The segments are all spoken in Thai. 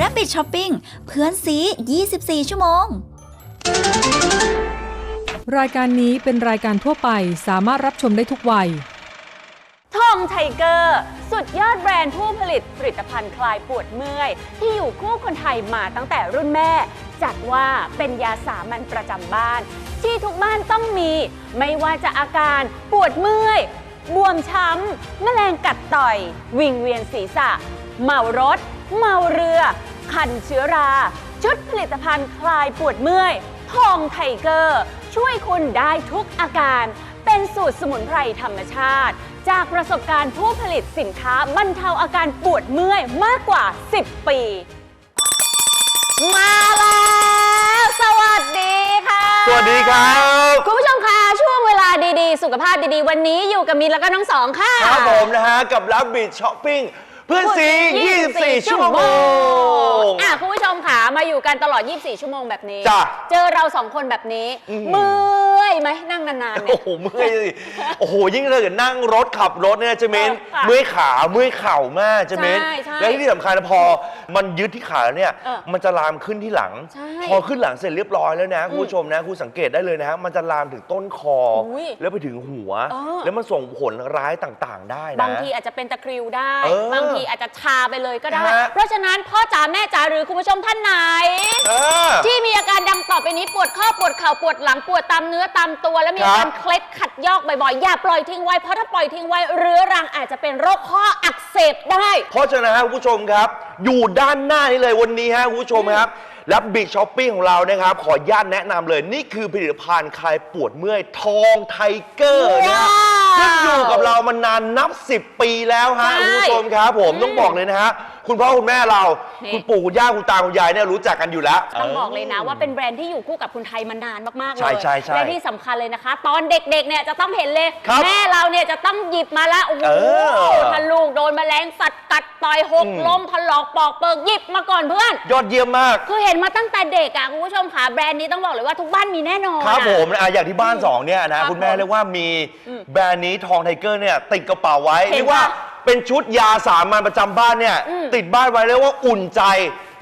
Rabbit Shopping เพื่อนซี 24 ชั่วโมง รายการนี้เป็นรายการทั่วไปสามารถรับชมได้ทุกวัย ทองไทเกอร์ สุดยอดแบรนด์ผู้ผลิตผลิตภัณฑ์คลายปวดเมื่อย ที่อยู่คู่คนไทยมาตั้งแต่รุ่นแม่ จัดว่าเป็นยาสามัญประจำบ้าน ที่ทุกบ้านต้องมี ไม่ว่าจะอาการปวดเมื่อย บวมช้ำ แมลงกัดต่อย วิงเวียนศีรษะ เมารถ เมาเรือ คันเชื้อรา ชุดผลิตภัณฑ์คลายปวดเมื่อย ทองไทเกอร์ ช่วยคุณได้ทุกอาการ เป็นสูตรสมุนไพรธรรมชาติ จากประสบการณ์ผู้ผลิตสินค้าบรรเทาอาการปวดเมื่อยมากกว่า 10 ปี มาแล้ว สวัสดีค่ะ สวัสดีครับ คุณผู้ชมคะช่วงเวลา ดีๆ สุขภาพดีๆ วันนี้อยู่กับมินแล้วก็น้องสองค่ะ ครับผมนะฮะ กับรับบิ t ช้อปปิ้งเพื่อนซี24 ชั่วโมง อะคุณผู้ชมค่ะมาอยู่กันตลอด 24 ชั่วโมงแบบนี้ จ้ะ เจอเราสองคนแบบนี้อื้อหือเมื่อยไหมนั่งนานๆเนี่โอ้ย โหเมื่อยสิโอ้โหยิ่งถ้าเกิดนั่งรถขับรถเนี่ยจะเม้นเออค่ะเมื่อยขาเมื่อยเข่ามากจะเม้นใช่ใช่และที่สำคัญนะพอมันยึดที่ขาแล้วเนี่ยเออมันจะลามขึ้นที่หลัง ใช่พอขึ้นหลังเสร็จเรียบร้อยแล้วนะคุณผู้ชมนะคุณสังเกตได้เลยนะฮะมันจะลามถึงต้นคออยแล้วไปถึงหัว เออ แล้วมันส่งผลร้ายต่างๆ ได้นะ บางทีอาจจะเป็นตะคริวได้ เออบางทีอาจจะชาไปเลยก็ได้ ฮะ เพราะฉะนั้นพ่อจ๋าแม่จ๋าหรือคุณผู้ชมท่านไหน เออ ที่มีอาการดังต่อไปนี้ปวดข้อปวดเข่าปวดหลังปวดตามเนื้อตามตัวแล้วมีอาการครับเคล็ดขัดยอกบ่อยๆ อย่าปล่อยทิ้งไว้เพราะถ้าปล่อยทิ้งไว้เรื้อรังอาจจะเป็นโรคข้ออักเสบได้ เพราะฉะนั้นครับคุณผู้ชมครับ อยู่ด้านหน้านี้เลยวันนี้ฮะคุณผู้ชมครับ และบิ๊กช้อปปิ้งของเรานะครับ ขออนุญาตแนะนำเลยนี่คือผลิตภัณฑ์คลายปวดเมื่อยทองไทเกอร์นะฮะว้าว ซึ่งอยู่กับเรามานานนับ 10 ปีแล้วฮะใช่ คุณผู้ชมครับ ผมต้องบอกเลยนะฮะ คุณพ่อคุณแม่เรา นี่ คุณปู่คุณย่าคุณตาคุณยายเนี่ยรู้จักกันอยู่แล้ว ต้องบอกเลยนะว่าเป็นแบรนด์ที่อยู่คู่กับคนไทยมานานมาก ๆ เลยใช่ใช่ใช่และที่สำคัญเลยนะคะ ตอนเด็ก ๆ เนี่ยจะต้องเห็นเลย ครับแม่เราเนี่ยจะต้องหยิบมาแล้วโอ้โหเออถ้าลูกโดนแมลงสัตว์กัดต่อยหกอืม ล้มถลอกปอกเปิกหยิบมาก่อนเพื่อน ยอดเยี่ยมมาก คือเห็นมาตั้งแต่เด็กอะคุณผู้ชมค่ะแบรนด์นี้ต้องบอกเลยว่าทุกบ้านมีแน่นอนครับอะ ผมอะอย่างที่บ้านสองเนี่ยนะครับคุณแม่ผมเรียกว่ามีอืมแบรนด์นี้ทองไทเกอร์เนี่ยติดกระเป๋าไว้เห็นเรียกว่าปะ เป็นชุดยาสามัญประจำบ้านเนี่ยอืมติดบ้านไว้เรียกว่าอุ่นใจ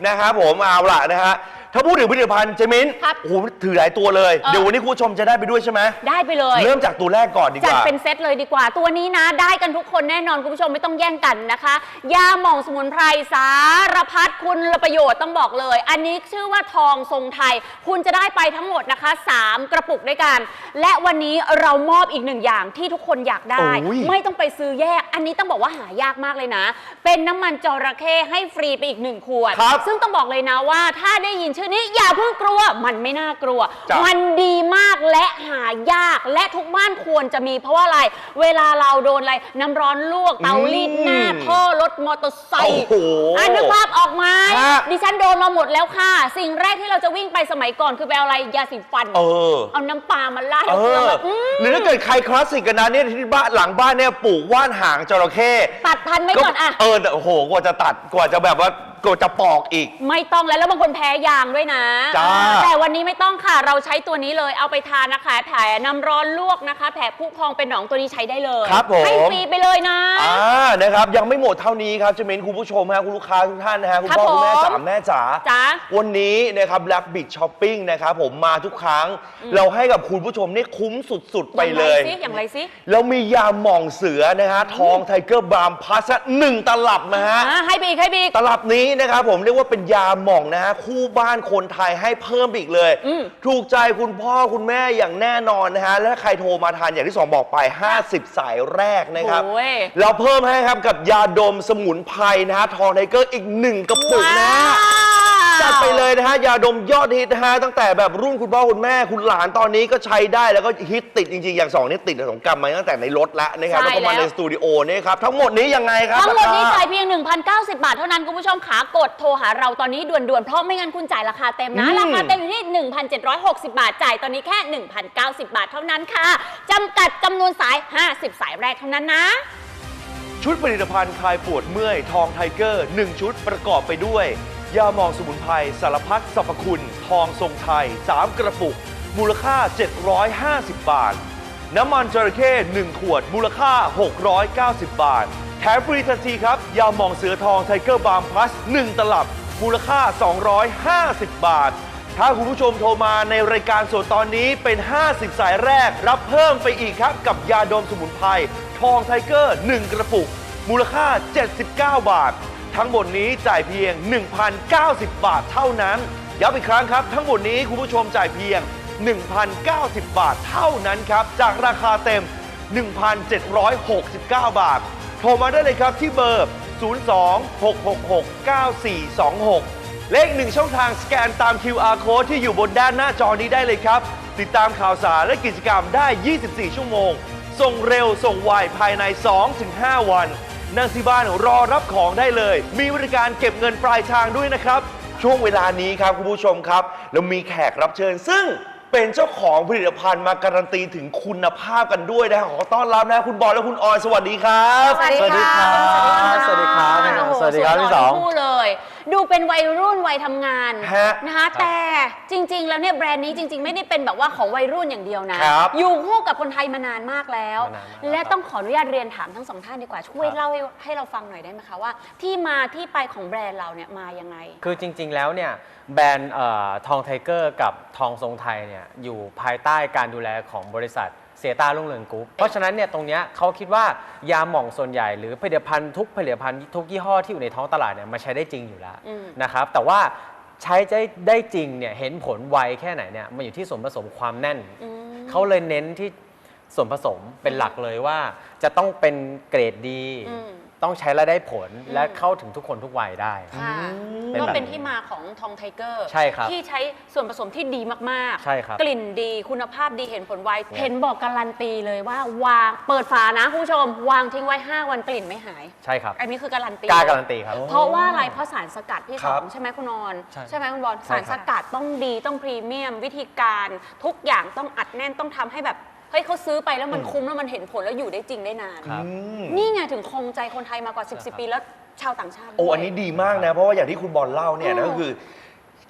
นะครับผมเอาล่ะนะฮะ ถ้าพูดถึงผลิตภัณฑ์เจมินครับโอ้โหถือหลายตัวเลย เออ เดี๋ยววันนี้คุณผู้ชมจะได้ไปด้วยใช่ไหมได้ไปเลย เริ่มจากตัวแรกก่อนดีกจัดว่า เป็นเซตเลยดีกว่า ตัวนี้นะได้กันทุกคนแน่นอนคุณผู้ชมไม่ต้องแย่งกันนะคะ ยาหม่องสมุนไพรสารพัดคุณประโยชน์ต้องบอกเลย อันนี้ชื่อว่าทองทรงไทย คุณจะได้ไปทั้งหมดนะคะ 3 กระปุกด้วยกัน และวันนี้เรามอบอีกหนึ่งอย่างที่ทุกคนอยากได้ โอ้ย ไม่ต้องไปซื้อแยก อันนี้ต้องบอกว่าหายากมากเลยนะ เป็นน้ำมันจระเข้ให้ฟรีไปอีกหนึ่งขวด ครับ ซึ่งต้องบอกเลยนะว่าถ้าได้ยินชื่อนี้อย่าเพิ่งกลัว มันไม่น่ากลัว จ้ะ มันดีมากและหายากและทุกบ้านควรจะมีเพราะว่าอะไร เวลาเราโดนอะไรน้ำร้อนลวกเตารีดหน้าอืมท่อรถมอเตอร์ไซโอ้ค์ โห อะนึกภาพออกไหมฮะ ดิฉันโดนมาหมดแล้วค่ะ สิ่งแรกที่เราจะวิ่งไปสมัยก่อนคือไปเอาอะไรยาสีฟัน เออ เอาน้ำปลามาลาดเอเกลืออมาอืมหรือถ้าเกิดใครคลาสสิกกันนะเนี่ยที่บ้านหลังบ้านเนี่ยปลูกว่านหางจระเข้ตัดทันไหมก่อนอะเออแต่โอ้โหกว่าจะตัดกว่าจะแบบว่า กว่าจะปอกอีก ไม่ต้องแล้วแล้วบางคนแพ้ยางด้วยนะ จ้า แต่วันนี้ไม่ต้องค่ะเราใช้ตัวนี้เลยเอาไปทานนะคะแผลน้ำร้อนลวกนะคะ แผลผุพองเป็นหนองตัวนี้ใช้ได้เลยครับผม ให้ฟรีไปเลยนะ อ่านะครับยังไม่หมดเท่านี้ครับจะเป็นคุณผู้ชมฮะคุณลูกค้าทุกท่านนะฮะคุณครับพ่อคุณแม่ผม จ๋าแม่จ๋าจ๋าวันนี้นะครับแบล็กบิ t ช้อปปิ้งนะครับผมมาทุกครั้งเราให้กับคุณผู้ชมนี่คุ้มสุด ๆ ไปเลย อย่างไรสิอย่างไรสิแล้วมียาหม่องเสือนะฮะ ทองไทเกอร์บรามพัสหนึ่งตลับนะฮะ อ่าให้ไปอีกให้ไปอีก ตลับนี้นะครับผมเรียกว่าเป็นยาหม่องนะฮะคู่บ้านคนไทยให้เพิ่มอีกเลย อืม ถูกใจคุณพ่อคุณแม่อย่างแน่นอนนะฮะและใครโทรมาทานอย่างที่สองบอกไป 50 สายแรกนะครับ โอ้ย เราเพิ่มให้ครับกับยาดมสมุนไพรนะฮะทองไทเกอร์อีกหนึ่งกระปุกนะฮะ จัดไปเลยนะฮะยาดมยอดฮิตนะฮะตั้งแต่แบบรุ่นคุณพ่อคุณแม่คุณหลานตอนนี้ก็ใช้ได้แล้วก็ฮิตติดจริงๆ อย่างสองนี่ติดสงกรรมมาตั้งแต่ในรถแล้วนะครับใช่แล้วก็มาแล้ว ในสตูดิโอนี่ครับทั้งหมดนี้ยังไงครับทั้งหมดนี้ราคา จ่ายเพียง 1,090 บาทเท่านั้น คุณผู้ชมขากดโทรหาเราตอนนี้ด่วนๆ เพราะไม่งั้นคุณจ่ายราคาเต็มนะ อืม ราคาเต็มอยู่ที่ 1,760 บาท จ่ายตอนนี้แค่ 1,090 บาทเท่านั้นค่ะจำกัดจำนวนสาย 50 สายแรกเท่านั้นนะ ชุดผลิตภัณฑ์คลายปวดเมื่อย ทองไทเกอร์ 1 ชุดประกอบไปด้วย ยาหมองสมุนไพรสารพัดสรรพคุณ ทองทรงไทย 3 กระปุก มูลค่า 750 บาท น้ำมันจระเข้1ขวด มูลค่า 690 บาท แถมฟรีทันทีครับ ยาหมองเสือทองไทเกอร์บาร์มพลัส 1 ตลับ มูลค่า 250 บาท ถ้าคุณผู้ชมโทรมาในรายการสดตอนนี้เป็น 50 สายแรก รับเพิ่มไปอีกครับ กับยาดมสมุนไพรทองไทเกอร์ 1 กระปุก มูลค่า 79 บาท ทั้งหมดนี้จ่ายเพียง 1,090 บาทเท่านั้น ย้ำอีกครั้งครับ ทั้งหมดนี้คุณผู้ชมจ่ายเพียง 1,090 บาทเท่านั้นครับ จากราคาเต็ม 1,769 บาท โทรมาได้เลยครับที่เบอร์ 02-666-9426 เลขหนึ่งช่องทางสแกนตาม QR code ที่อยู่บนด้านหน้าจอนี้ได้เลยครับ ติดตามข่าวสารและกิจกรรมได้ 24 ชั่วโมง ส่งเร็วส่งไวภายใน 2-5 วัน นั่งที่บ้านรอรับของได้เลย มีบริการเก็บเงินปลายทางด้วยนะครับ ช่วงเวลานี้ครับคุณผู้ชมครับเรามีแขกรับเชิญ ซึ่งเป็นเจ้าของผลิตภัณฑ์มาการันตีถึงคุณภาพกันด้วยนะขอต้อนรับนะคุณบอลและคุณออยสวัสดีครับ สวัสดีค่ะ สวัสดีครับสวัสดีครับโอ้โหสวัสดีครับยหล่พี่สองทั้คู่เลย ดูเป็นวัยรุ่นวัยทำงานฮะนะคะแต่จริง ๆ แล้วเนี่ยแบรนด์นี้จริง ๆ ไม่ได้เป็นแบบว่าของวัยรุ่นอย่างเดียวนะ ครับอยู่คู่กับคนไทยมานานมากแล้ว มานานมากและต้องขออนุญาตเรียนถามทั้งสองท่านดีกว่าช่วยครับ เล่าให้ให้เราฟังหน่อยได้ไหมคะว่า ที่มาที่ไปของแบรนด์เราเนี่ยมายังไง คือจริง ๆ แล้วเนี่ยแบรนด์เอ่อทองไทเกอร์กับทองทรงไทยเนี่ยอยู่ภายใต้การดูแลของบริษัท เซตารุ่งเรืองกรุ๊ปเพราะฉะนั้นเนี่ยตรงเนี้ยเขาคิดว่ายาหม่องส่วนใหญ่หรือผลิตภัณฑ์ทุกผลิตภัณฑ์ทุกยี่ห้อที่อยู่ในท้องตลาดเนี่ยมาใช้ได้จริงอยู่แล้วอืม นะครับแต่ว่าใช้ได้ได้จริงเนี่ยเห็นผลไวแค่ไหนเนี่ยมันอยู่ที่ส่วนผสมความแน่น อืม เขาเลยเน้นที่ส่วนผสมเป็นหลักเลยว่า จะต้องเป็นเกรดดี อืม ต้องใช้และได้ผลอืมและเข้าถึงทุกคนทุกวัยได้ ค่ะเป็นก็แบบเป็นที่มาของทองไทเกอร์ใช่ครับที่ใช้ส่วนผสมที่ดีมากๆ ใช่ครับกลิ่นดีคุณภาพดีเห็นผลไวเห็นบอกการันตีเลยว่าวางเปิดฝานะคุณผู้ชม วางทิ้งไว้ 5 วันกลิ่นไม่หาย ใช่ครับ อันนี้คือการันตี กล้าการันตีครับ เพราะว่าอะไรเพราะสารสกัดพี่คสรัอบงใช่ไหมคุณนอนใช่ไหมคุณบอลใช่สารคสรับกัดต้องดีต้องพรีเมียม วิธีการทุกอย่างต้องอัดแน่นต้องทำให้แบบเฮ้ยเขาซื้อไปแล้วมันคุ้มแล้วมันเห็นผลแล้วอยู่ได้จริงได้นาน ครับอืมนี่ไงถึงคงใจคนไทยมากว่า 10ใช่ครับ10ปีแล้วชาวต่างชาติโอ้ด้วย อันนี้ดีมากนะ เพราะว่าอย่างที่คุณบอลเล่าเนี่ยอืมนะก็คือ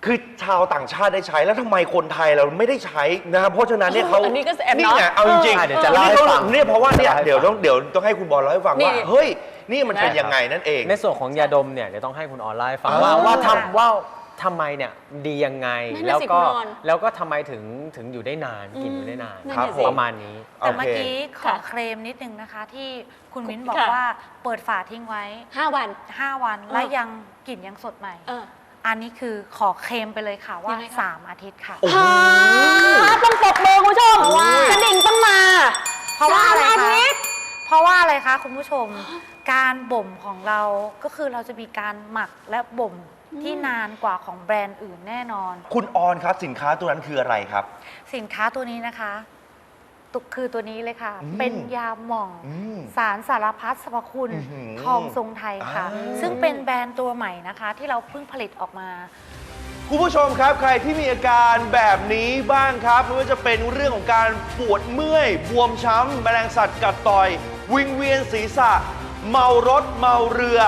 คือชาวต่างชาติได้ใช้แล้วทำไมคนไทยเราไม่ได้ใช้นะครับเพราะฉะนั้นเนี่ยเขาอันนี้ก็แอบนี่เนาะไงเอาจริงอะๆเดี๋ยวจะเล่าให้ฟัง เนี่ยเพราะว่าเนี่ยจะเล่าให้เดี๋ยวฟังต้องเดี๋ยวต้องให้คุณบอลเล่าให้ฟังนี่ว่าเฮ้ยนี่มันเป็นนะยังไงนั่นเอง ในส่วนของยาดมเนี่ยเดี๋ยวต้องให้คุณออนไลน์ฟังอ่าว่า ว่าทำว่า ทำไมเนี่ยดียังไงนั่นน่ะแล้วสิก็คุณออนแล้วก็ทำไมถึงถึงอยู่ได้นานอืมกินอยู่ได้นานนั่นครับน่ะผสิ ประมาณนี้ แต่เมื่อโอเคกี้ขอค่ะเคลมนิดนึงนะคะ ที่คุณมิ้นบอกค่ะ ว่าเปิดฝาทิ้งไว้ ห้าวัน 5 วันเออและยังกลิ่นยังสดใหม่ เออ อันนี้คือขอเคลมไปเลยค่ะว่า ยังไงคะ 3 อาทิตย์ค่ะโอ้โหฮะต้องปรบมือคุณผู้ชมว่า กระดิ่งต้องมา เพราะว่าอะไรสามอาคะทิตย์ เพราะว่าอะไรคะคุณผู้ชม การบ่มของเราก็คือเราจะมีการหมักและบ่ม ที่นานกว่าของแบรนด์อื่นแน่นอน คุณออนครับสินค้าตัวนั้นคืออะไรครับ สินค้าตัวนี้นะคะตุกคือตัวนี้เลยค่ะ อืมเป็นยาหม่อง อืมสารสารพัดสรรพคุณอื้อหือทองทรงไทยค่ะ อ่า ซึ่งเป็นแบรนด์ตัวใหม่นะคะ ที่เราเพิ่งผลิตออกมา คุณผู้ชมครับ ใครที่มีอาการแบบนี้บ้างครับไม่ว่าจะเป็นเรื่องของการปวดเมื่อยบวมช้ำแมลงสัตว์กัดต่อย วิงเวียนศีรษะ เมารถ เมาเรือ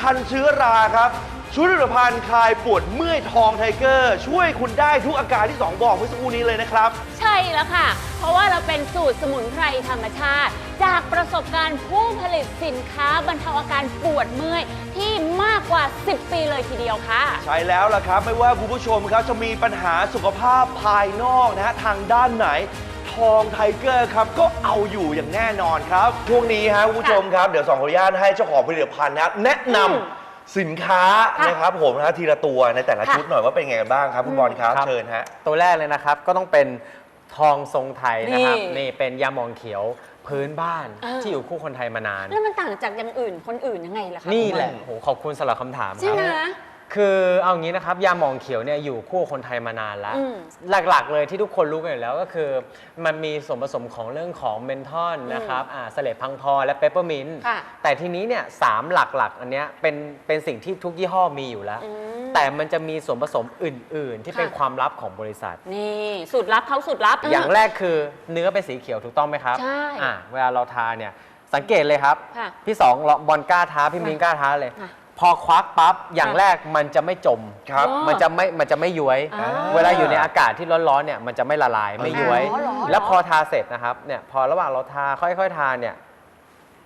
คันเชื้อราครับ ชุดผลิตภัณฑ์คลายปวดเมื่อยทองไทเกอร์ ช่วยคุณได้ทุกอาการที่สองบอกเมื่อสักครู่นี้เลยนะครับ ใช่แล้วค่ะ เพราะว่าเราเป็นสูตรสมุนไพรธรรมชาติ จากประสบการณ์ผู้ผลิตสินค้าบรรเทาอาการปวดเมื่อยที่มากกว่า 10 ปีเลยทีเดียวค่ะ ใช่แล้วล่ะครับ ไม่ว่าคุณผู้ชมครับจะมีปัญหาสุขภาพภายนอกนะฮะทางด้านไหนทองไทเกอร์ครับก็เอาอยู่อย่างแน่นอนครับช่วงนี้ฮะคุณผู้ชมครับเดี๋ยวสองขออนุญาตให้เจ้าของผลิตภัณฑ์นะครับแนะนำอืม สินค้าค่ะนะครับผมนะฮะทีละตัวในแต่ละค่ะชุดหน่อยว่าเป็นไงกันบ้างครับคุณบอลครับครับ เชิญฮะ ตัวแรกเลยนะครับก็ต้องเป็นทองทรงไทยนะครับ นี่ นี่เป็นยาหมองเขียวพื้นบ้านเออที่อยู่คู่คนไทยมานาน แล้วมันต่างจากอย่างอื่นคนอื่นยังไงล่ะคะนี่แหละอืมโหขอบคุณสำหรับคำถามจริงครับ นะ คือเอางี้นะครับยาหมองเขียวเนี่ยอยู่คู่คนไทยมานานแล้ว อืมหลักๆเลยที่ทุกคนรู้กันอยู่แล้วก็คือ มันมีส่วนผสมของเรื่องของเมนทอนนะครับอ่าเสลดพังพอและเปปเปอร์มินต์ค่ะ แต่ทีนี้เนี่ยสามหลักๆ อันเนี้ยเป็นเป็นสิ่งที่ทุกยี่ห้อมีอยู่แล้ว อืม แต่มันจะมีส่วนผสมอื่น ๆ ที่ค่ะเป็นความลับของบริษัท นี่สูตรลับเขาสูตรลับ อย่างแรกคือเนื้อเป็นสีเขียวถูกต้องไหมครับใช่อ่าเวลาเราทาเนี่ยสังเกตเลยครับ ค่ะพี่สองบอลกล้าท้าพี่มินกล้าท้าเลย ค่ะ พอควักปั๊บอย่างแรกมันจะไม่จม ครับ อ๋อ มันจะไม่มันจะไม่ย้วย อ่า เวลาอยู่ในอากาศที่ร้อนๆเนี่ยมันจะไม่ละลายไม่ย้วย อ๋อเหรอ แล้วพอทาเสร็จนะครับเนี่ยพอระหว่างเราทาค่อยๆทาเนี่ย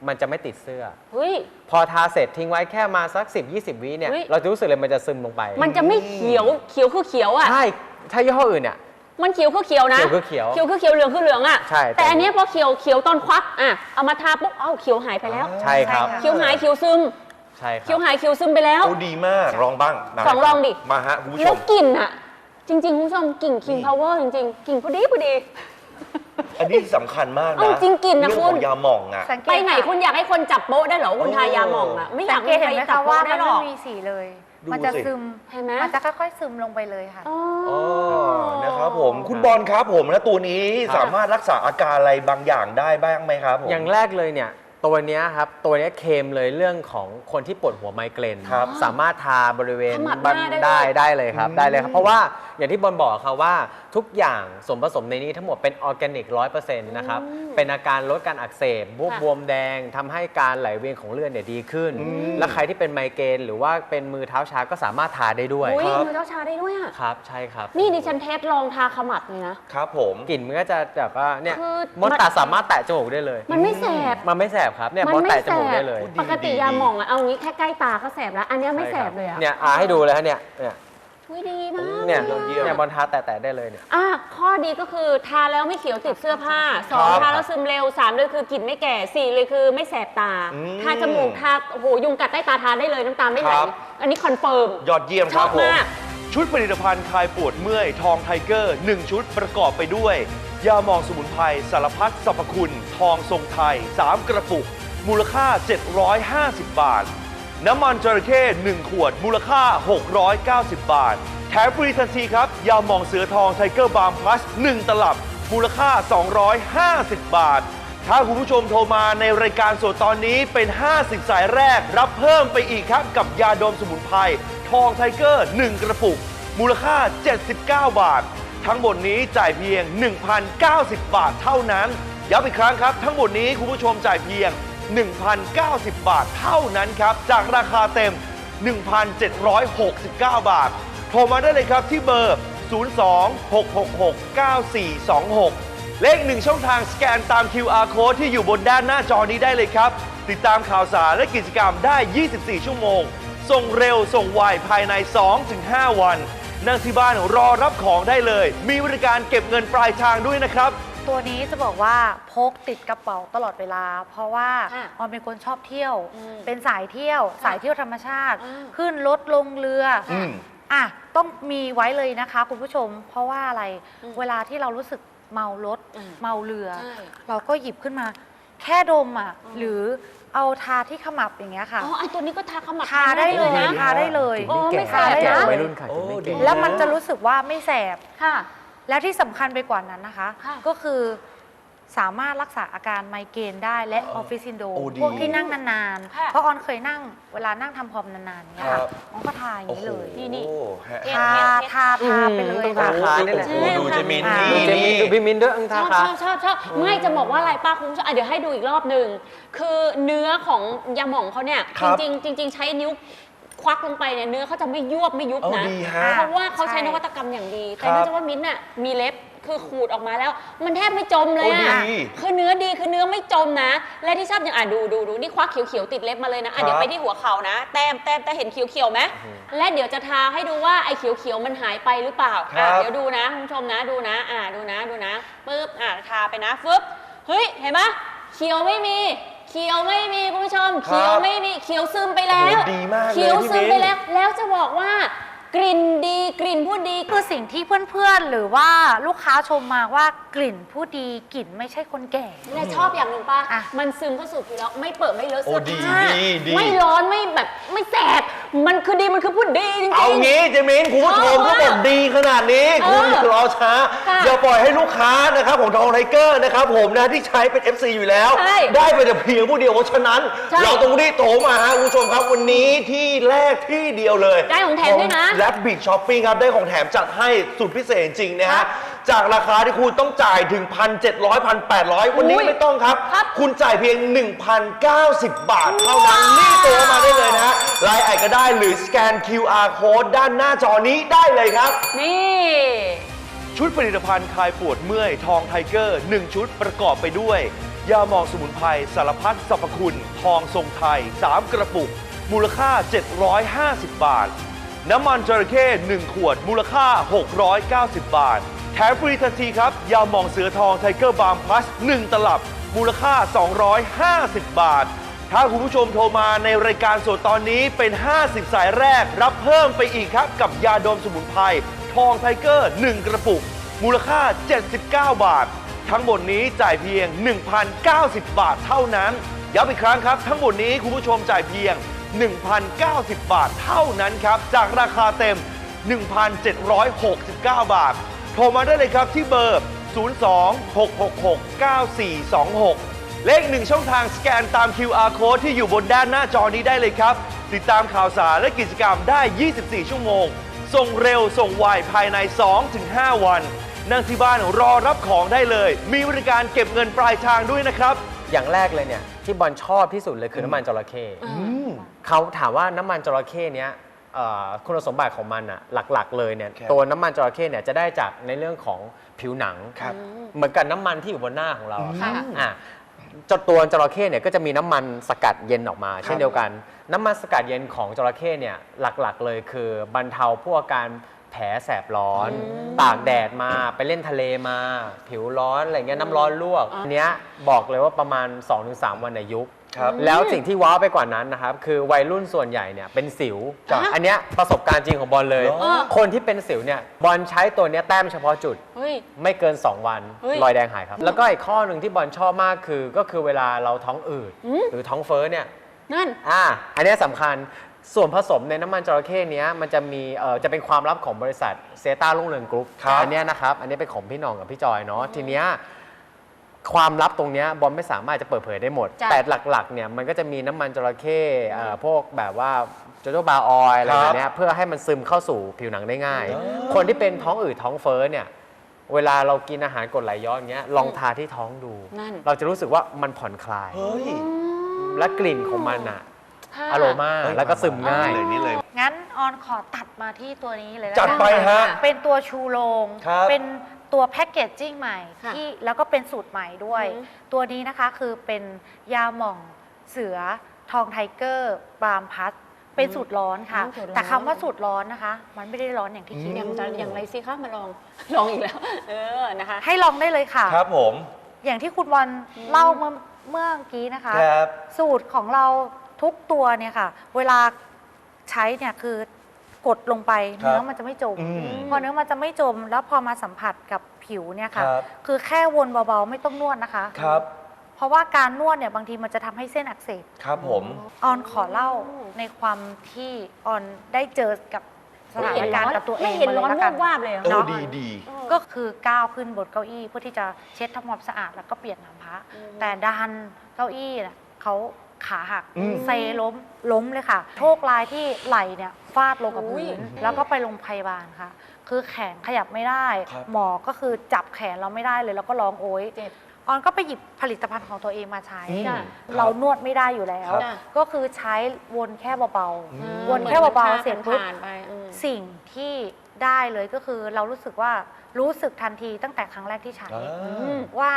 มันจะไม่ติดเสื้อ เฮ้ย พอทาเสร็จทิ้งไว้แค่มาสัก 10 20 วิเนี่ยเฮ้ยเราจะรู้สึกเลยมันจะซึมลงไปมันจะไม่เขียวเขียวคือเขียวอะ ใช่ถ้ายี่ห้ออื่นเนี่ย มันเขียวคือเขียวนะเขียวคือเขียวเขียวคือเขียวเหลืองคือเหลืองอะใช่แต่อันเนี้ยพอเขียวเขียวตอนควักอะเอามาทาปุ๊บเอ้าเขียวหายไปแล้ว ใช่ครับใช่ค่ะเขียวหายเขียวซึม ใช่คเขียวรับหายเขียวซึมไปแล้วโอ้ดีมากลองบ้างนะสองลองดิ มาฮะคุณผู้ชแล้วม กลิ่นอะจริง ๆ คุณผู้ชมกลิ่น King Power จริงๆกลิ่นพอดีพอดี อันนี้สำคัญมากนะเอาจริงกินนะเรื่องคุขณองยาหม่องอะ สังเกตไปไหนค่ะคุณอยากให้คนจับโป๊ะได้เหรอคุณทายาหม่องอะไม่อยาสักงเกให้ตใคเห็รนไหมจับคะว่าโป๊ะได้มันหรไม่อก มีสีเลย ดูมันจะสิ ซึม เห็นไหม มันจะค่อยๆซึมลงไปเลยค่ะ อ๋ออ๋อนะครับผมคุณบอลครับผมนะตัวนี้ครับ สามารถรักษาอาการอะไรบางอย่างได้บ้างไหมครับผม อย่างแรกเลยเนี่ย ตัวเนี้ยครับ ตัวเนี้ยเคลมเลยเรื่องของคนที่ปวดหัวไมเกรนครับสามารถทาบริเวณขมับหบัน้าได้ได้เลยได้เลยครับอืมได้เลยครับ เพราะว่า อย่างที่บอลบอกครับว่าทุกอย่างส่วนผสมในนี้ทั้งหมดเป็นออร์แกนิกร้อยเปอร์เซ็นต์นะครับอืมเป็นอาการลดการอักเสบบวบค่ะบวมแดงทำให้การไหลเวียนของเลือดเนี่ยดีขึ้นอืมและใครที่เป็นไมเกรนหรือว่าเป็นมือเท้าชาก็สามารถทาได้ด้วยอุ้ยครับมือเจ้าชาได้ด้วยอะ ครับใช่ครับ นี่ดิฉันเทสลองทาขมับเลยนะ ครับผม กลิ่นมันก็จะแบบว่าเนี่ยคือมดตาสามารถแตะจมูกได้เลย มันไม่แสบ มันไม่แสบครับเนี่ยมัมดไม่แตะจแสมูกบได้เลย ปกติยาหม่องอะเอางี้แค่ใกล้ตาก็แสบแล้ว อันเนี้ยไม่แสบเลยอะ เนี่ยอาให้ดูเลยฮะเนี่ยเนี่ย อุ้ยดีมากเนี่ยลเนี่ยบอลทาแตะๆได้เลยเนี่ย อะข้อดีก็คือทาแล้วไม่เขียวติดเสื้อผ้าสองครับทาแล้วซึมเร็วสามเลยคือกลิ่นไม่แก่สี่เลยคือไม่แสบตา อืมทาจมูกทาโอ้โหยุงกัดใต้ตาทาได้เลยน้ำตาไม่ไหลครับ อันนี้คอนเฟิร์ม ยอดเยี่ยมคชอรับบผม มาก ชุดผลิตภัณฑ์คลายปวดเมื่อยทองไทเกอร์ 1 ชุดประกอบไปด้วย ยาหมองสมุนไพรสารพัดสรรพคุณ ทองทรงไทย 3 กระปุก มูลค่า 750 บาท น้ำมันจระเข้1ขวด มูลค่า 690 บาท แถมฟรีทันทีครับ ยาหมองเสือทองไทเกอร์บาร์มพลัส 1 ตลับ มูลค่า 250 บาท ถ้าคุณผู้ชมโทรมาในรายการสดตอนนี้เป็น 50 สายแรก รับเพิ่มไปอีกครับ กับยาดมสมุนไพรทองไทเกอร์ 1 กระปุก มูลค่า 79 บาท ทั้งหมดนี้จ่ายเพียง 1,090 บาทเท่านั้นย้ำอีกครั้งครับ ทั้งหมดนี้คุณผู้ชมจ่ายเพียง 1,090 บาทเท่านั้นครับ จากราคาเต็ม 1,769 บาท โทรมาได้เลยครับที่เบอร์ 02-666-9426 เลขหนึ่งช่องทางสแกนตาม QR code ที่อยู่บนด้านหน้าจอนี้ได้เลยครับ ติดตามข่าวสารและกิจกรรมได้ 24 ชั่วโมง ส่งเร็วส่งไวภายใน 2-5 วันนั่งที่บ้านรอรับของได้เลย มีบริการเก็บเงินปลายทางด้วยนะครับ ตัวนี้จะบอกว่าพกติดกระเป๋าตลอดเวลา เพราะว่าค่ะออนเป็นคนชอบเที่ยว อืมเป็นสายเที่ยว สายเที่ยวธรรมชาติอ่าขึ้นรถลงเรือ อืม อะต้องมีไว้เลยนะคะคุณผู้ชม เพราะว่าอะไรอืมเวลาที่เรารู้สึกเมารถอืมเมาเรือ ใช่เราก็หยิบขึ้นมา แค่ดมอะหรือเอาทาที่ขมับอย่างเงี้ยค่ะ อ๋อไอตัวนี้ก็ทาขมับทาได้เลยนะ ทาได้เลย โอ้ไม่แสบแก่นะวัยรุ่นค่ะกินไม่เก่งแล้วมันจะรู้สึกว่าไม่แสบ ค่ะ แล้วที่สำคัญไปกว่านั้นนะคะ ค่ะ ก็คือสามารถรักษาอาการไมเกรนได้และออฟฟิศซินโดรมโอ้ดีพวกที่นั่งนานค่ะ ๆ เพราะออนเคยนั่งเวลานั่งทำคอมนานๆเนี่ยครัค่ะบออนก็ทาอย่างนี้เลยนี่นี่โอ้ฮะเททาทาทาไปเลยต้องค่ะทาขานี่แหละโอ้โหดูเจมินอ่านี่ ดูเจมินนี่ดูพี่มินด้วยอังชทาอบชขาอบชอบชอบไม่จะบอกว่าอะไรป้าคุณผู้ชมอะเดี๋ยวให้ดูอีกรอบหนึ่งคือเนื้อของยาหม่องเขาเนี่ยครัจบริงๆจริง ๆ ใช้นิ้ว ควักลงไปเนี่ยเนื้อเขาจะไม่ยวบไม่ยุบเอานะดีฮะ เพราะว่าเขาใช้ใช่นวัตกรรมอย่างดีคแต่รับเนื่องจากว่ามิ้นท์น่ะมีเล็บคือขูดออกมาแล้ว มันแทบไม่จมเลยโอ้อะดีคือเนื้อดีคือเนื้อไม่จมนะ และที่ชอบอย่างอะดูดูดูนี่ควักเขียวๆติดเล็บมาเลยนะอะครับเดี๋ยวไปที่หัวเข่านะ แต้มแต้มแต่เห็นเขียวๆไหมและเดี๋ยวจะทาให้ดูว่าไอ้เขียวๆมันหายไปหรือเปล่าครัอะบเดี๋ยวดูนะคุณผู้ชมนะดูนะ อะดูนะดูนะปึ๊บอะทาไปนะฟึบเฮ้ยเห็นปะเขียวไม่มี เขียวไม่ เขียวไม่มีเขียวซึมไปแล้วโอ้ดีมากเลยเขียวพี่ซึมมิ้นไปแล้ว แล้วจะบอกว่ากลิ่นดีกลิ่นพูดดี คือสิ่งที่เพื่อนๆ หรือว่าลูกค้าชมมาว่ากลิ่นผู้ดีกลิ่นไม่ใช่คนแก่ และชอบอย่างหนึ่งป่ะอะ มันซึมเข้าสู่ผิวแล้ว ไม่เปิดไม่เลอะโอ้เสื้อดีผ้าดีดี ไม่ร้อนไม่แบบไม่แสบมันคือดีมันคือพูดดีจริงๆ เอางี้เจมินคุณผู้ชมชอบก็มากบอกดีขนาดนี้เออคุณอย่ารอช้าค่ะอย่าปล่อยให้ลูกค้านะครับของทองไทเกอร์นะครับผมนะที่ใช้เป็น FC อยู่แล้ว ใช่ได้ไปแต่เพียงผู้เดียวเพราะฉะนั้น ใช่เราต้องรีบโทรมาฮะคุณผู้ชมครับวันนี้ที่แรกที่เดียวเลยได้ของแถมด้วยนะแรปบิ t ช้อปปิ้งครับได้ของแถมจัดให้สุดพิเศษจริงๆนะครัฮะบจากราคาที่คุณต้องจ่ายถึง 1,700 1,800 วันนี้อุ้ยไม่ต้องครับครับ คุณจ่ายเพียง 1,090 บาทเท่านั้นรีบโทรมา ได้เลยนะฮะไลน์แอดก็ได้หรือสแกน QR code ด้านหน้าจอนี้ได้เลยครับ นี่ ชุดผลิตภัณฑ์คลายปวดเมื่อยทองไทเกอร์ 1 ชุดประกอบไปด้วย ยาหมองสมุนไพรสารพัดสรรพคุณ ทองทรงไทย 3 กระปุก มูลค่า 750 บาท น้ำมันจระเข้1ขวด มูลค่า 690 บาท แถมฟรีทันทีครับ ยาหมองเสือทองไทเกอร์บาร์มพลัส 1 ตลับ มูลค่า 250 บาท ถ้าคุณผู้ชมโทรมาในรายการสดตอนนี้เป็น 50 สายแรก รับเพิ่มไปอีกครับ กับยาดมสมุนไพรทองไทเกอร์ 1 กระปุก มูลค่า 79 บาท ทั้งหมดนี้จ่ายเพียง 1,090 บาทเท่านั้น ย้ำอีกครั้งครับ ทั้งหมดนี้คุณผู้ชมจ่ายเพียง 1,090 บาทเท่านั้นครับ จากราคาเต็ม 1,769 บาท โทรมาได้เลยครับที่เบอร์ 02-666-9426 เลขหนึ่งช่องทางสแกนตาม QR code ที่อยู่บนด้านหน้าจอนี้ได้เลยครับ ติดตามข่าวสารและกิจกรรมได้ 24 ชั่วโมง ส่งเร็วส่งไวภายใน 2-5 วัน นั่งที่บ้านรอรับของได้เลย มีบริการเก็บเงินปลายทางด้วยนะครับ อย่างแรกเลยเนี่ยที่บอลชอบที่สุดเลยคือน้ำมันจระเข้เขาถามว่าน้ำมันจระเข้เนี้ยเอ่อคุณสมบัติของมันอะหลักๆเลยเนี่ยครับตัวน้ำมันจระเข้เนี่ยจะได้จากในเรื่องของผิวหนัง ครับ เหมือนกับน้ำมันที่อยู่บนหน้าของเราอะค่ะ อะ จตัวจระเข้เนี่ยก็จะมีน้ำมันสกัดเย็นออกมา เช่นเดียวกัน น้ำมันสกัดเย็นของจระเข้เนี่ยหลักๆ เลยคือบรรเทาพวกอาการแผลแสบร้อนตากแดดมาไปเล่นทะเลมา ผิวร้อนอะไรเงี้ยน้ำร้อนลวกอันเนี้ยบอกเลยว่าประมาณ 2-3 วันในยยุบ ครับ แล้วสิ่งที่ว้าวไปกว่านั้นนะครับ คือวัยรุ่นส่วนใหญ่เนี่ยเป็นสิวอันเนี้ยประสบการณ์จริงของบอลเลย เหรอ คนที่เป็นสิวเนี่ยบอลใช้ตัวเนี้ยแต้มเฉพาะจุด เฮ้ย ไม่เกิน 2 วันเฮ้ยรอยแดงหายครับ แล้วก็อีกข้อหนึ่งที่บอลชอบมากคือ ก็คือเวลาเราท้องอืด อืม หรือท้องเฟ้อเนี่ย นั่น อ่า อันเนี้ยสำคัญ ส่วนผสมในน้ำมันจระเข้เนี้ยมันจะมีเอ่อจะเป็นความลับของบริษัทเซตาลุ่งเรืองกรุ๊ปครับ อัเนี้ยนะครับ อันนี้เป็นของพี่หน้องกับพี่จอยเนาะ ทีเนี้ย ความลับตรงเนี้ยบอลไม่สามารถจะเปิดเผยได้หมด จ้ะ แต่หลักๆเนี่ยมันก็จะมีน้ำมันจระเข้เอ่อพวกแบบว่าโจโจบาออยอะไรครับแบบเนี้ยเพื่อให้มันซึมเข้าสู่ผิวหนังได้ง่าย คนที่เป็นท้องอืดท้องเฟ้อเนี่ยเวลาเรากินอาหารกรดไหลย้อนเงี้ยลองทาที่ท้องดู นั่น เราจะรู้สึกว่ามันผ่อนคลาย เฮ้ยและกลิ่นของมันอะค่ะอโรมาเฮ้ยแล้วก็ซึมง่าย เลยนี่เลย งั้นออนขอตัดมาที่ตัวนี้เลยนะจัดคะไปฮะเป็นตัวชูโรง ครับ เป็น ตัวแพ็กเกจจิ้งใหม่ค่ะที่แล้วก็เป็นสูตรใหม่ด้วย อือฮึตัวนี้นะคะคือเป็นยาหม่องเสือทองไทเกอร์บรามพัสเป็นสูตรร้อนค่ะ อืมสูตรร้อน แต่คำว่าสูตรร้อนนะคะ มันไม่ได้ร้อนอย่างที่คิดยังจะอย่างไรสิคะมาลอง ลองอีกแล้ว เออนะคะ ให้ลองได้เลยค่ะ ครับผมอย่างที่คุณบอลเล่าเมื่อเมื่อกี้นะคะ ครับ สูตรของเราทุกตัวเนี่ยค่ะ เวลาใช้เนี่ยคือ กดลงไปครับเนื้อมันจะไม่จม อืมพอเนื้อมันจะไม่จม แล้วพอมาสัมผัสกับผิวเนี่ยค่ะ ครับ คือแค่วนเบาๆไม่ต้องนวดนะคะ ครับเพราะว่าการนวดเนี่ยบางทีมันจะทำให้เส้นอักเสบ ครับผม ออนขอเล่าในความที่ออนได้เจอกับสถานการณ์กับตัวเองไม่เห็นร้อนมาลยละวูกันบวาบเลยเหรอ เออเนาะ ดีดี ก็คือก้าวขึ้นบนเก้าอี้เพื่อที่จะเช็ดทำความสะอาดแล้วก็เปลี่ยนน้ำพระอืมแต่ดันเก้าอี้น่ะเขา ขาหักอืม เซล้มล้มเลยค่ะ โชคร้ายที่ไหล่เนี่ยฟาดลงกับอุ้ยพื้นแล้วก็ไปโรงพยาบาลค่ะ คือแขนขยับไม่ได้ ครับหมอก็คือจับแขนเราไม่ได้เลย แล้วก็ร้องโอยเจ็บ ออนก็ไปหยิบผลิตภัณฑ์ของตัวเองมาใช้ อืมจ้ะเรานวดไม่ได้อยู่แล้ว ครับ ก็คือใช้วนแค่เบา อืมๆวนแค่เบาๆเสร็จปุ๊บ ผ่านๆไปอืมสิ่งที่ได้เลยก็คือเรารู้สึกว่ารู้สึกทันทีตั้งแต่ครั้งแรกที่ใช้ อ่า ว่า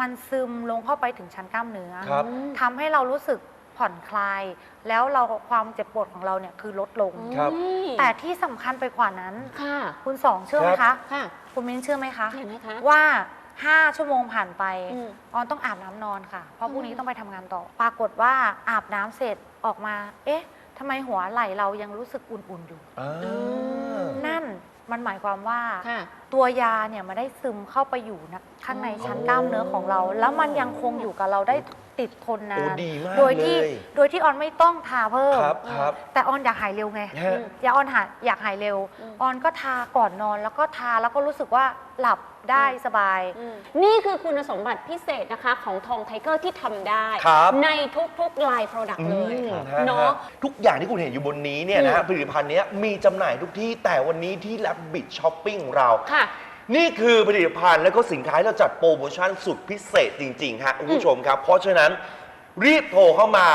มันซึมลงเข้าไปถึงชั้นกล้ามเนื้อครับ ทำให้เรารู้สึกผ่อนคลาย แล้วเราความเจ็บปวดของเราเนี่ยคือลดลง ครับแต่ที่สำคัญไปกว่านั้น ค่ะคุณสองเชื่อไหมครัคะบค่ะคุณมิ้นเชื่อไหมคะ เห็นไหมคะ ว่า 5 ชั่วโมงผ่านไป อืมออนต้องอาบน้ำนอนค่ะ เพราะพรุ่งนี้อืม ต้องไปทำงานต่อ ปรากฏว่าอาบน้ำเสร็จออกมา เอ๊ะทำไมหัวไหล่เรายังรู้สึกอุ่นๆอยู่ อ่า นั่น มันหมายความว่า ค่ะ ตัวยาเนี่ยมันได้ซึมเข้าไปอยู่นะข้างในชั้นกล้ามเนื้อของเรา แล้วมันยังคงอยู่กับเราได้ติดทนนาโอ้น ดีมากโดยที่เลย โดยที่ออนไม่ต้องทาเพิ่ม ครับครับ แต่ออนอยากหายเร็วไง ฮะ อยากออนหาอยากหายเร็ว อืม ออนก็ทาก่อนนอนแล้วก็ทาแล้วก็รู้สึกว่าหลับ ได้สบายอืมนี่คือคุณสมบัติพิเศษนะคะของทองไทเกอร์ที่ทำได้ ครับ ในทุกๆลาย Product เลยอืมเนาะ ทุกอย่างที่คุณเห็นอยู่บนนี้เนี่ยนะฮะอืมผลิตภัณฑ์เนี้ยมีจำหน่ายทุกที่แต่วันนี้ที่ l a b b i t Shopping ของเรา ค่ะ นี่คือผลิตภัณฑ์และก็สินค้าที่เราจัดโปรโมชั่นสุดพิเศษจริง ๆ ฮะคุณผู้ชมครับ เพราะฉะนั้นรีบโทรเข้ามา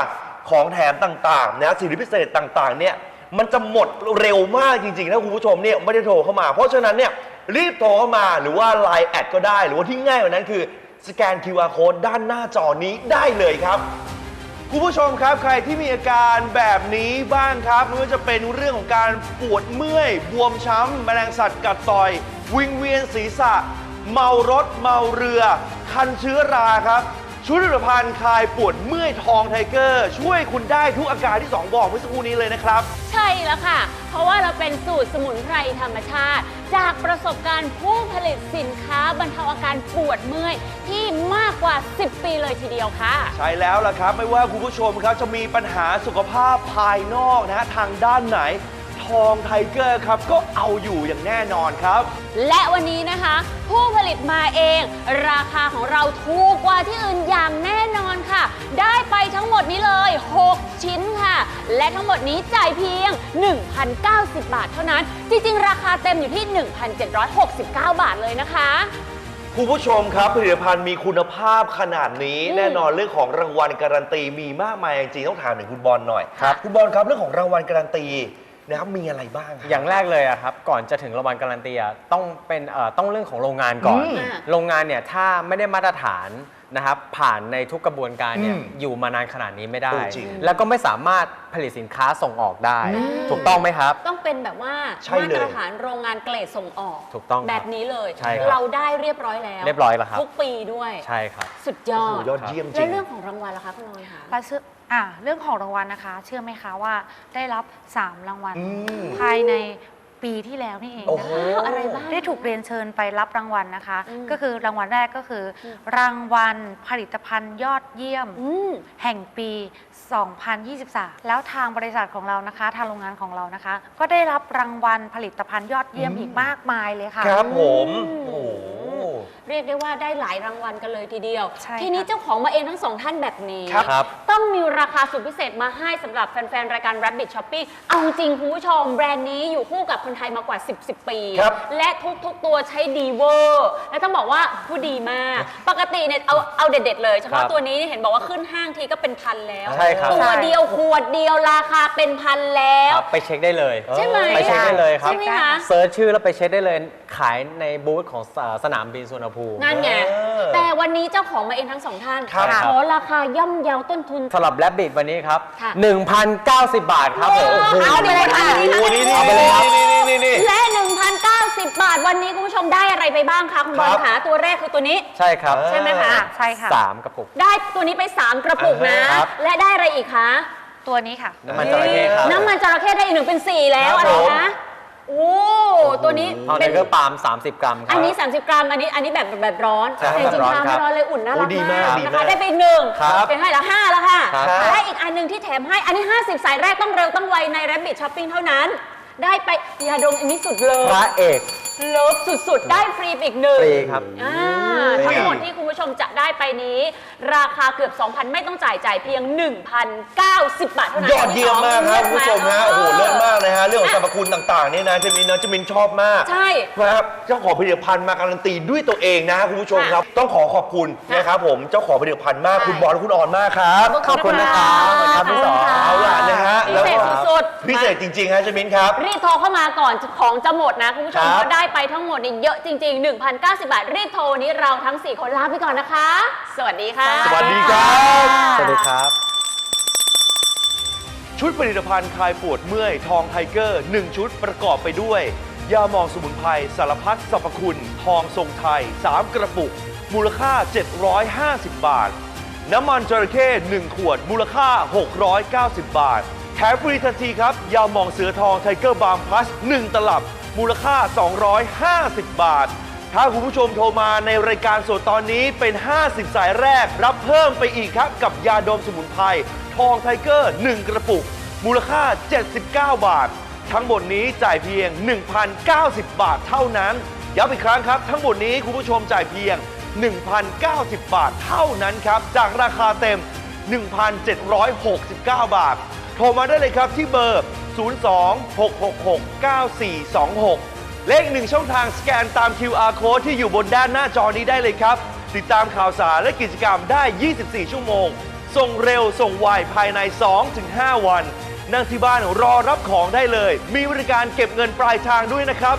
ของแถมต่าง ๆ นะสิทธิพิเศษต่าง ๆ เนี่ย มันจะหมดเร็วมากจริงๆถ้าคุณผู้ชมเนี่ยไม่ได้โทรเข้ามา เพราะฉะนั้นเนี่ย รีบโทรเข้ามาหรือว่า Line แอดก็ได้ หรือว่าที่ง่ายกว่านั้นคือ สแกน QR Code ด้านหน้าจอนี้ได้เลยครับ คุณผู้ชมครับใครที่มีอาการแบบนี้บ้างครับไม่ว่าจะเป็นเรื่องของการปวดเมื่อย บวมช้ำแมลงสัตว์กัดต่อย วิงเวียนศีรษะ เมารถ เมาเรือ คันเชื้อราครับ ชุดผลิตภัณฑ์คลายปวดเมื่อยทองไทเกอร์ ช่วยคุณได้ทุกอาการที่สองบอกเมื่อสักครู่นี้เลยนะครับ ใช่แล้วค่ะ เพราะว่าเราเป็นสูตรสมุนไพรธรรมชาติ จากประสบการณ์ผู้ผลิตสินค้าบรรเทาอาการปวดเมื่อยที่มากกว่า 10 ปีเลยทีเดียวค่ะ ใช่แล้วล่ะครับ ไม่ว่าคุณผู้ชมครับจะมีปัญหาสุขภาพภายนอกนะฮะทางด้านไหน ทองไทเกอร์ครับ ก็เอาอยู่อย่างแน่นอนครับ และวันนี้นะคะ ผู้ผลิตมาเอง ราคาของเราถูกกว่าที่อื่นอย่างแน่นอนค่ะ ได้ไปทั้งหมดนี้เลย 6 ชิ้นค่ะ และทั้งหมดนี้จ่ายเพียง 1,090 บาทเท่านั้น จริงๆ ราคาเต็มอยู่ที่ 1,769 บาทเลยนะคะ คุณผู้ชมครับผลิตภัณฑ์มีคุณภาพขนาดนี้อืมแน่นอนเรื่องของรางวัลการันตีมีมากมายจริงๆต้องถามถึงคุณบอลหน่อยครับ คุณบอลครับเรื่องของรางวัลการันตี นะครับมีอะไรบ้างครับ อย่างแรกเลยอะครับก่อนจะถึงรางวัลการันตีอะต้องเป็นเอ่อต้องเรื่องของโรงงานก่อน อืม โรงงานเนี่ยถ้าไม่ได้มาตรฐาน นะครับผ่านในทุกกระบวนการเนี่ยอืมอยู่มานานขนาดนี้ไม่ได้ เออจริงแล้วก็ไม่สามารถผลิตสินค้าส่งออกได้ อืม ถูกต้องไหมครับ ต้องเป็นแบบว่าใช่มาเลยตรฐานโรงงานเกรดส่งออกถูกต้องครับแบบนี้เลย ใช่ครับเราได้เรียบร้อยแล้วเรียบร้อยแล้วครับ ทุกปีด้วย ใช่ครับ สุดยโอ้อโหด ยอดเยี่ยมจแล้ริวงเรื่องของรางวัลล่ะคะคุณนนท์คะเราเชื่ออะเรื่องของรางวัลนะคะ เชื่อไหมคะว่าได้รับ 3 รางวัลอืม ภายใน ปีที่แล้วนี่เองโอ้นะโห คะ อะไรบ้าง ได้ถูกเรียนเชิญไปรับรางวัลนะคะ อืมก็คือรางวัลแรกก็คืออม รางวัลผลิตภัณฑ์ยอดเยี่ยม อืม แห่งปี 2023 แล้วทางบริษัทของเรานะคะ ทางโรงงานของเรานะคะ ก็ได้รับรางวัลผลิตภัณฑ์ยอดเยี่ยมอืม อีกมากมายเลยค่ะ ครับผมอืมโอ้โห เรียกได้ว่าได้หลายรางวัลกันเลยทีเดียว ใช่ทีนี้ค่ะ เจ้าของมาเองทั้งสองท่านแบบนี้ ครับครับ ต้องมีราคาสุดพิเศษมาให้สำหรับแฟนๆ รายการ Rabbit Shopping เอาจริงคุณผู้ชมแบรนด์นี้อยู่คู่กับคนไทยมากว่า 10 10 ปี ครับและทุกๆ ตัวใช้ดีเวอร์ และต้องบอกว่าผู้ดีมาก ปกติเนี่ยเอาเอาเด็ดๆ เลยเฉครัพาะบตัวนี้เห็นบอกว่าขึ้นห้างทีก็เป็นพันแล้ว ใช่ครับ ตัวเดียวขวดเดียวราคาเป็นพันแล้ว ครับไปเช็คได้เลยใช่ไหมไปเช็คได้เลยครับใช่ไหมคะ เซิร์ชชื่อแล้วไปเช็คได้เลย ขายในบูธของสสนามบินสุวรรณภูมิ นั่นไง เออแต่วันนี้เจ้าของมาเองทั้งสองท่าน ครับ ขอราคาย่อมเยาต้นทุนสำหรับแรบบิ t วันนี้ครับ ค่ะ 1,090 บาทครับผมเอาไปเลยค่ะโอ้โหนี่นี่เอาไปเลยครับ นี่นี่นี่นี่ และ 1,090 บาทวันนี้คุณผู้ชมได้อะไรไปบ้างคะคุณบอลครับ คะตัวแรกคือตัวนี้ ใช่ครับใช่ไหมคะ ใช่ค่ะ สามกระปุก ได้ตัวนี้ไป 3 กระปุกนะ ครับ และได้อะไรอีกคะ ตัวนี้ค่ะ น้ำมันจระเข้ครับ น้ำมันจระเข้ได้อีกหนึ่งเป็น 4 แล้วคอะรับไรผม นะ โอ้ตัวนี้ทองไทเป็นเกอร์ปาล์ม30 กรัมครัอับนนี้ 30 กรัม อันนี้อันนี้แบบแบบร้อนใช่แต่จริงแบบร้อนๆทานครัไม่บร้อนเลยอุ่นน่ารัโอ้กดีมามากกดีนะมาคะกได้ไปอีกหนึ่งครับเป็นให้ละห้าแล้วค่ะครับ และอีกอันหนึ่งที่แถมให้อันนี้ 50 สายแรกต้องเร็วต้องไวใน Rabbit Shopping เท่านั้น ได้ไปยาดมอันนี้สุดเลย พระเอกเลิฟสุดๆ ได้ฟรีไปอีกหนึ่งฟรีครับ อ่าทั้งหมดที่คุณผู้ชมจะได้ไปนี้ ราคาเกือบ 2,000 ไม่ต้องจ่ายจ่ายเพียง 1,090 บาทเท่านั้นยอดเยี่ยมมากครับคุณผู้ชมฮะโอ้โหเลิศมากเลยฮะเรื่องของสรรพคุณต่างๆเนี่ยนะเจมินนะเจมินชอบมากใช่ นะครับเจ้าของผลิตภัณฑ์มาการันตีด้วยตัวเองนะคุณผู้ชมครับ ต้องขอขอบคุณนะครับผมเจ้าของผลิตภัณฑ์มากใช่คุณบอลคุณอ่อนมากครับขอบคุณนะครับขอบคุณครับพี่สอนเอาล่ะนะฮะพิแล้วเศษก็สุดๆพิเศษจริงๆฮะเจมินครับ รีบโทรเข้ามาก่อนของจะหมดนะคุณผู้ชมครับเพราะได้ไปทั้งหมดนี่เยอะจริง ๆ 1,090 บาท รีบโทรวันนี้เราทั้ง 4 คนลาไปก่อนนะคะ สวัสดีค่ะ สวัสดีครับ สวัสดีครับ ชุดผลิตภัณฑ์คลายปวดเมื่อยทองไทเกอร์ 1 ชุดประกอบไปด้วย ยาหมองสมุนไพรสารพัดสรรพคุณ ทองทรงไทย 3 กระปุก มูลค่า 750 บาท น้ำมันจระเข้1ขวด มูลค่า 690 บาท แถมฟรีทันทีครับ ยาหมองเสือทองไทเกอร์บาร์มพลัส 1 ตลับ มูลค่า 250 บาท ถ้าคุณผู้ชมโทรมาในรายการสดตอนนี้เป็น 50 สายแรก รับเพิ่มไปอีกครับ กับยาดมสมุนไพรทองไทเกอร์ 1 กระปุก มูลค่า 79 บาท ทั้งหมดนี้จ่ายเพียง 1,090 บาทเท่านั้น ย้ำอีกครั้งครับ ทั้งหมดนี้คุณผู้ชมจ่ายเพียง 1,090 บาทเท่านั้นครับ จากราคาเต็ม 1,769 บาท โทรมาได้เลยครับที่เบอร์ 02-666-9426 เลขหนึ่งช่องทางสแกนตาม QR code ที่อยู่บนด้านหน้าจอนี้ได้เลยครับ ติดตามข่าวสารและกิจกรรมได้ 24 ชั่วโมง ส่งเร็วส่งไวภายใน 2-5 วัน นั่งที่บ้านรอรับของได้เลย มีบริการเก็บเงินปลายทางด้วยนะครับ